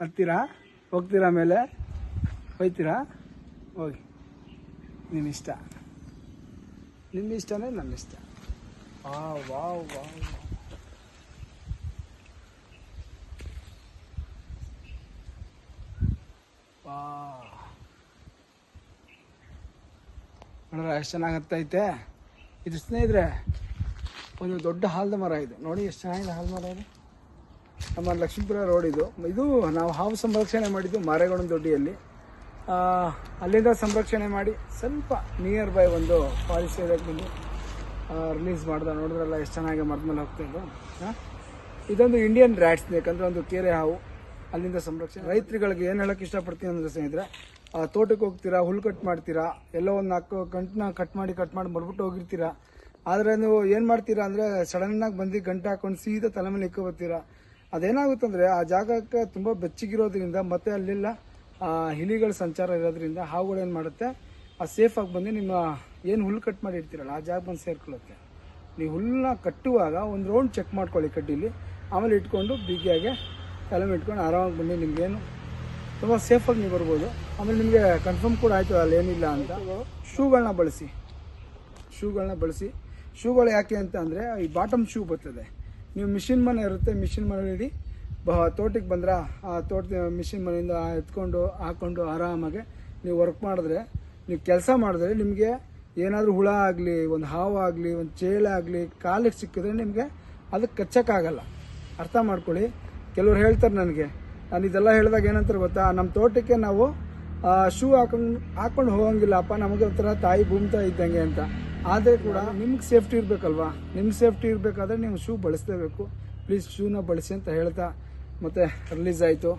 ಹತ್ತೀರಾ? ಹೋಗ್ತೀರಾ ಮೇಲೆ? ಹೋಯ್ತೀರಾ? ಹೋಗಿ. ನಿಮ್ಮ ಇಷ್ಟ. ನಿಮ್ಮ ಇಷ್ಟನೇ ನಮ್ಮ ಇಷ್ಟ. ವಾ. ನೋಡ್ರ, ಎಷ್ಟು ಚೆನ್ನಾಗಿ ಹತ್ತೈತೆ? ಇದು ಸ್ನೇಹಿತರೆ, ಒಂದು ದೊಡ್ಡ ಹಾಲ್ದ ಮರ ಇದು. ನೋಡಿ, ಎಷ್ಟು ಚೆನ್ನಾಗಿದೆ ಹಾಲು ಮರ ಇದು. ನಮ್ಮ ಲಕ್ಷ್ಮೀಪುರ ರೋಡ್ ಇದು. ಇದು ನಾವು ಹಾವು ಸಂರಕ್ಷಣೆ ಮಾಡಿದ್ದು ಮಾರೇಗೌಡ ದೊಡ್ಡಿಯಲ್ಲಿ. ಅಲ್ಲಿಂದ ಸಂರಕ್ಷಣೆ ಮಾಡಿ ಸ್ವಲ್ಪ ನಿಯರ್ ಬೈ ಒಂದು ಪಾಲಿಸಿ ಇದಕ್ಕೆ ರಿಲೀಸ್ ಮಾಡ್ದೆ. ನೋಡಿದ್ರಲ್ಲ ಎಷ್ಟು ಚೆನ್ನಾಗಿ ಮರದ ಮೇಲೆ ಹೋಗ್ತಾ ಇದ್ದು. ಹಾಂ ಇದೊಂದು ಇಂಡಿಯನ್ ರ್ಯಾಟ್ ಸ್ನೇಕ್ ಒಂದು ಕೆರೆ ಹಾವು. ಅಲ್ಲಿಂದ ಸಂರಕ್ಷಣೆ. ರೈತರುಗಳಿಗೆ ಏನು ಹೇಳಕ್ಕೆ ಇಷ್ಟಪಡ್ತೀನಿ ಅಂದರೆ ಸ್ನೇಹಿತರೆ ತೋಟಕ್ಕೆ ಹೋಗ್ತೀರಾ ಹುಲ್ಲು ಕಟ್ ಮಾಡ್ತೀರಾ, ಎಲ್ಲೋ ಒಂದು ನಾಲ್ಕು ಗಂಟನ್ನ ಕಟ್ ಮಾಡಿ ಕಟ್ ಮಾಡಿ ಮರ್ಬಿಟ್ಟು ಹೋಗಿರ್ತೀರಾ. ಆದರೆ ನೀವು ಏನು ಮಾಡ್ತೀರಾ ಅಂದರೆ ಸಡನ್ನಾಗಿ ಬಂದು ಗಂಟೆ ಹಾಕೊಂಡು ಸೀದಾ ತಲೆ ಮೇಲೆ ಇಕ್ಕೋ ಬರ್ತೀರಾ. ಅದೇನಾಗುತ್ತಂದರೆ ಆ ಜಾಗಕ್ಕೆ ತುಂಬ ಬೆಚ್ಚಗಿರೋದ್ರಿಂದ ಮತ್ತೆ ಅಲ್ಲೆಲ್ಲ ಆ, ಇಲಿಗಳ ಸಂಚಾರ ಇರೋದ್ರಿಂದ ಹಾವುಗಳು ಏನು ಮಾಡುತ್ತೆ ಆ ಸೇಫಾಗಿ ಬಂದು ನಿಮ್ಮ ಏನು ಹುಲ್ಲು ಕಟ್ ಮಾಡಿ ಇರ್ತೀರಲ್ಲ ಆ ಜಾಗ ಬಂದು ಸೇರ್ಕೊಳ್ಳುತ್ತೆ. ನೀವು ಹುಲ್ಲನ್ನ ಕಟ್ಟುವಾಗ ಒಂದು ರೌಂಡ್ ಚೆಕ್ ಮಾಡ್ಕೊಳ್ಳಿ ಕಡ್ಡಿಲಿ ಆಮೇಲೆ ಇಟ್ಕೊಂಡು ಬಿಗಿಯಾಗೆ ತಲೆ ಇಟ್ಕೊಂಡು ಆರಾಮಾಗಿ ಬನ್ನಿ ನಿಮಗೇನು ತುಂಬ ಸೇಫಾಗಿ ನೀವು ಬರ್ಬೋದು. ಆಮೇಲೆ ನಿಮಗೆ ಕನ್ಫರ್ಮ್ ಕೂಡ ಆಯಿತು ಅಲ್ಲಿ ಏನಿಲ್ಲ ಅಂತ. ಶೂಗಳನ್ನ ಬಳಸಿ ಶೂಗಳನ್ನ ಬಳಸಿ. ಶೂಗಳು ಯಾಕೆ ಅಂತ ಅಂದರೆ ಈ ಬಾಟಮ್ ಶೂ ಬರ್ತದೆ. ನೀವು ಮಿಷಿನ್ ಮನೆ ಇರುತ್ತೆ, ಮಿಷಿನ್ ಮನೆ ಇಡಿ. ತೋಟಕ್ಕೆ ಬಂದ್ರೆ, ಆ ತೋಟದ ಮಿಷಿನ್ ಮನೆಯಿಂದ ಎತ್ಕೊಂಡು ಹಾಕ್ಕೊಂಡು ಆರಾಮಾಗಿ ನೀವು ವರ್ಕ್ ಮಾಡಿದ್ರೆ, ನೀವು ಕೆಲಸ ಮಾಡಿದ್ರೆ ನಿಮಗೆ ಏನಾದರೂ ಹುಳ ಆಗಲಿ, ಒಂದು ಹಾವು ಆಗಲಿ, ಒಂದು ಚೇಳ ಆಗಲಿ, ಕಾಲಿಗೆ ಸಿಕ್ಕಿದ್ರೆ ನಿಮಗೆ ಅದಕ್ಕೆ ಕಚ್ಚೋಕ್ಕಾಗಲ್ಲ. ಅರ್ಥ ಮಾಡ್ಕೊಳ್ಳಿ. ಕೆಲವ್ರು ಹೇಳ್ತಾರೆ ನನಗೆ, ನಾನು ಇದೆಲ್ಲ ಹೇಳಿದಾಗ ಏನಂತಾರೆ ಗೊತ್ತಾ ನಮ್ಮ ತೋಟಕ್ಕೆ ನಾವು ಶೂ ಹಾಕೊಂಡು ಹಾಕ್ಕೊಂಡು ಹೋಗಂಗಿಲ್ಲಪ್ಪ, ನಮಗೆ ಒಂಥರ ತಾಯಿ ಭೂಮಿತಾ ಇದ್ದಂಗೆ ಅಂತ. ಆದರೆ ಕೂಡ ನಿಮ್ಗೆ ಸೇಫ್ಟಿ ಇರಬೇಕಲ್ವಾ? ನಿಮ್ಗೆ ಸೇಫ್ಟಿ ಇರಬೇಕಾದ್ರೆ ನೀವು ಶೂ ಬಳಸಲೇಬೇಕು. ಪ್ಲೀಸ್ ಶೂನ ಬಳಸಿ ಅಂತ ಹೇಳ್ತಾ ಮತ್ತೆ ರಿಲೀಸ್ ಆಯಿತು.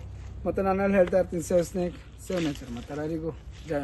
ಮತ್ತು ನಾನು ಹೇಳ್ತಾ ಇರ್ತೀನಿ ಸೇವ್ ಸ್ನೇಕ್ ಸೇವ್ ನೇಚರ್ ಮತ್ತು ಎಲ್ಲರಿಗೂ ಜಯ